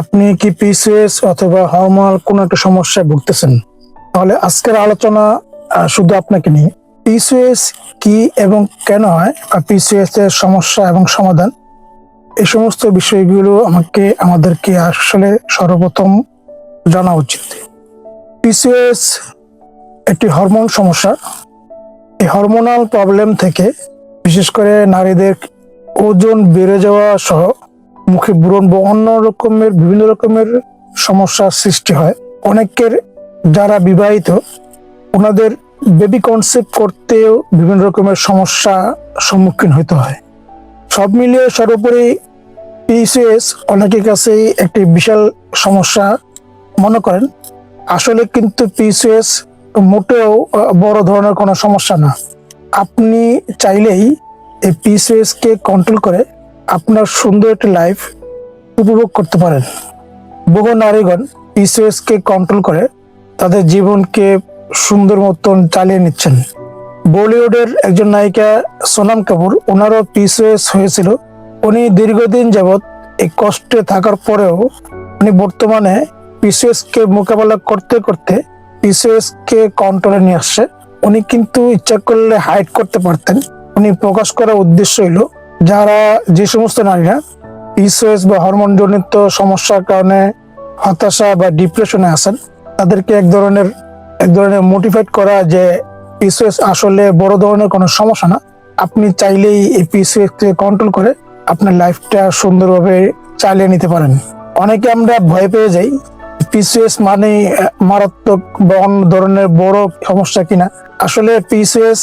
আপনি কি পিসিএস অথবা হরমোনাল কোনো একটা সমস্যায় ভুগতেছেন? তাহলে আজকের আলোচনা শুধু আপনাকে নিয়ে। পিসিএস কি এবং কেন হয় আর পিসিএস এর সমস্যা এবং সমাধান? এই সমস্ত বিষয়গুলো আমাকে, আমাদেরকে আসলে সর্বপ্রথম জানা উচিত। পিসিএস একটি হরমোন সমস্যা। এই হরমোনাল প্রবলেম থেকে, বিশেষ করে নারীদের ওজন বেড়ে যাওয়া সহ মুখে ব্রণ বা অন্য রকমের, বিভিন্ন রকমের সমস্যার সৃষ্টি হয়। অনেকের যারা বিবাহিত, ওনাদের বেবি কনসেপ্ট করতেও বিভিন্ন রকমের সমস্যা সম্মুখীন হতে হয়। সব মিলিয়ে সর্বোপরি পিসিএস অনেকের কাছেই একটি বিশাল সমস্যা মনে করেন। আসলে কিন্তু পিসিএস মোটেও বড় ধরনের কোনো সমস্যা না। আপনি চাইলেই এই পিসিএস কে কন্ট্রোল করে আপনার সুন্দর একটি লাইফ উপভোগ করতে পারেন। বহু নারীগণ পিসিএস কে কন্ট্রোল করে তাদের জীবনকে সুন্দর মতন চালিয়ে নিচ্ছেন। বলিউডের একজন নায়িকা সোনাম কাপুর, ওনারও পিসিএস হয়েছিল। উনি দীর্ঘদিন যাবৎ এই কষ্টে থাকার পরেও উনি বর্তমানে পিসিএস কে মোকাবেলা করতে করতে পিসিএস কে কন্ট্রোলে নিয়ে আসছে। উনি কিন্তু ইচ্ছা করলে হাইড করতে পারতেন। উনি প্রকাশ করার উদ্দেশ্য হইল যারা যে সমস্ত নারীরা পিসিএস বা হরমোন জনিত সমস্যার কারণে হতাশা বা ডিপ্রেশনে আছেন, তাদেরকে এক ধরনের এক ধরনের মোটিভেট করা যে পিসিএস আসলে বড় ধরনের কোনো সমস্যা না। আপনি চাইলেই এই পিসিএস কে কন্ট্রোল করে আপনার লাইফটা সুন্দরভাবে চালিয়ে নিতে পারেন। অনেকে আমরা ভয় পেয়ে যাই পিসিএস মানে মারাত্মক বা অন্য ধরনের বড় সমস্যা কিনা। আসলে পিসিএস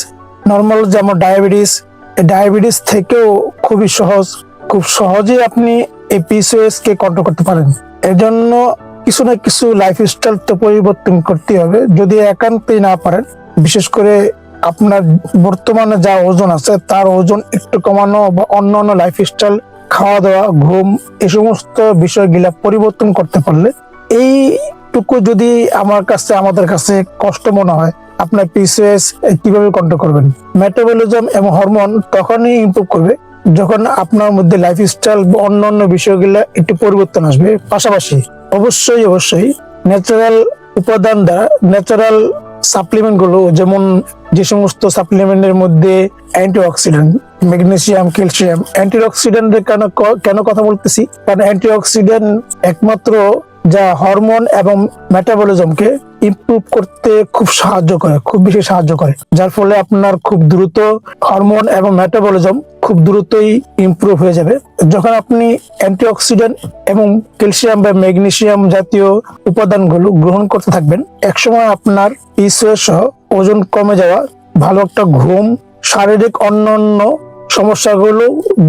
নর্মাল যেমন ডায়াবেটিস ডায়াবেটিস থেকেও খুবই সহজ। খুব সহজেই আপনি এই পিসিএস কে কন্ট্রোল করতে পারেন। এর জন্য কিছু না কিছু লাইফস্টাইল তো পরিবর্তন করতে হবে। যদি একান্তই না পারেন, বিশেষ করে আপনার বর্তমানে যা ওজন আছে, তার ওজন একটু কমানো বা অন্য অন্য লাইফস্টাইল খাওয়া দাওয়া ঘুম এই সমস্ত বিষয়গুলা পরিবর্তন করতে পারলে, এইটুকু যদি আমার কাছে, আমাদের কাছে কষ্ট মনে হয় আপনার পিসিএস কীভাবে কন্ট্রোল করবেন? মেটাবলিজম এবং হরমোন তখনই ইমপ্রুভ করবে যখন আপনার মধ্যে লাইফস্টাইল বা অন্য অন্য বিষয়গুলো একটু পরিবর্তন আসবে। পাশাপাশি অবশ্যই অবশ্যই ন্যাচারাল উপাদান দ্বারা ন্যাচারাল সাপ্লিমেন্টগুলো, যেমন যে সমস্ত সাপ্লিমেন্টের মধ্যে অ্যান্টিঅক্সিডেন্ট ম্যাগনেসিয়াম ক্যালসিয়াম অ্যান্টিঅক্সিডেন্টের কেন কেন কথা বলতেছি? কারণ অ্যান্টিঅক্সিডেন্ট একমাত্র যা হরমোন এবং মেটাবলিজমকে ইমপ্রুভ করতে খুব সাহায্য করে, খুব বেশি সাহায্য করে। যার ফলে আপনার খুব দ্রুত হরমোন এবং মেটাবলিজম খুব দ্রুতই ইমপ্রুভ হয়ে যাবে। যখন আপনি অ্যান্টিঅক্সিডেন্ট এবং ক্যালসিয়াম বা ম্যাগনেসিয়াম জাতীয় উপাদানগুলো গ্রহণ করতে থাকবেন, একসময় আপনার পিসিওএস সহ ওজন কমে যাওয়া, ভালো একটা ঘুম, শারীরিক অন্যান্য সমস্যাগুলো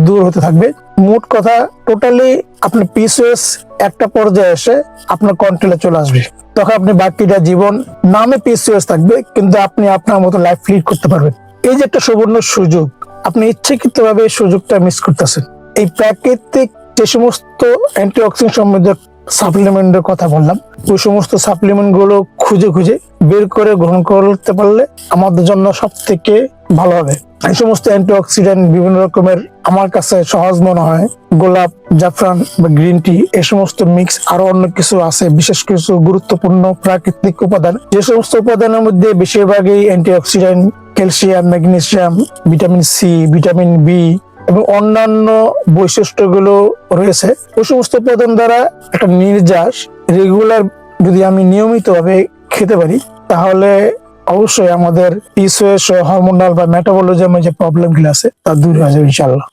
দূর হতে থাকবে। মোট কথা টোটালি আপনার পিসিওএস একটা পর্যায়ে এসে আপনার কন্ট্রোলে চলে আসবে। তখন আপনি বাকিটা জীবন নামে পিসিওএস থাকবে, কিন্তু আপনি আপনার মতো লাইফ লিড করতে পারবেন। এই যে একটা সুবর্ণ সুযোগ, আপনি ইচ্ছাকৃত ভাবে এই সুযোগটা মিস করতেছেন। এই প্রাকৃতিক যে সমস্ত অ্যান্টিঅক্সিডেন্ট সম্বন্ধে সাপ্লিমেন্টের কথা বললাম, ওই সমস্ত সাপ্লিমেন্টগুলো খুঁজে খুঁজে বের করে গ্রহণ করতে পারলে আমাদের জন্য সব থেকে ভালো হবে। এই সমস্ত অ্যান্টিঅক্সিডেন্ট বিভিন্ন রকমের আমার কাছে সহজ মনে হয়। গোলাপ, জাফরান বা গ্রিন টি, এ সমস্ত মিক্স আরও অন্য কিছু আছে, বিশেষ কিছু গুরুত্বপূর্ণ প্রাকৃতিক উপাদান। যে সমস্ত উপাদানের মধ্যে বেশিরভাগই antioxidant, calcium, magnesium, vitamin C, vitamin B এবং অন্যান্য বৈশিষ্ট্যগুলো রয়েছে। ওই সমস্ত উপাদান দ্বারা একটা নির্যাস, রেগুলার যদি আমি নিয়মিতভাবে খেতে পারি, তাহলে অবশ্যই আমাদের পিসিওএস হরমোনাল বা মেটাবলিজমের যে প্রবলেমগুলো আছে, তা দূর হয়ে যাবে ইনশাল্লাহ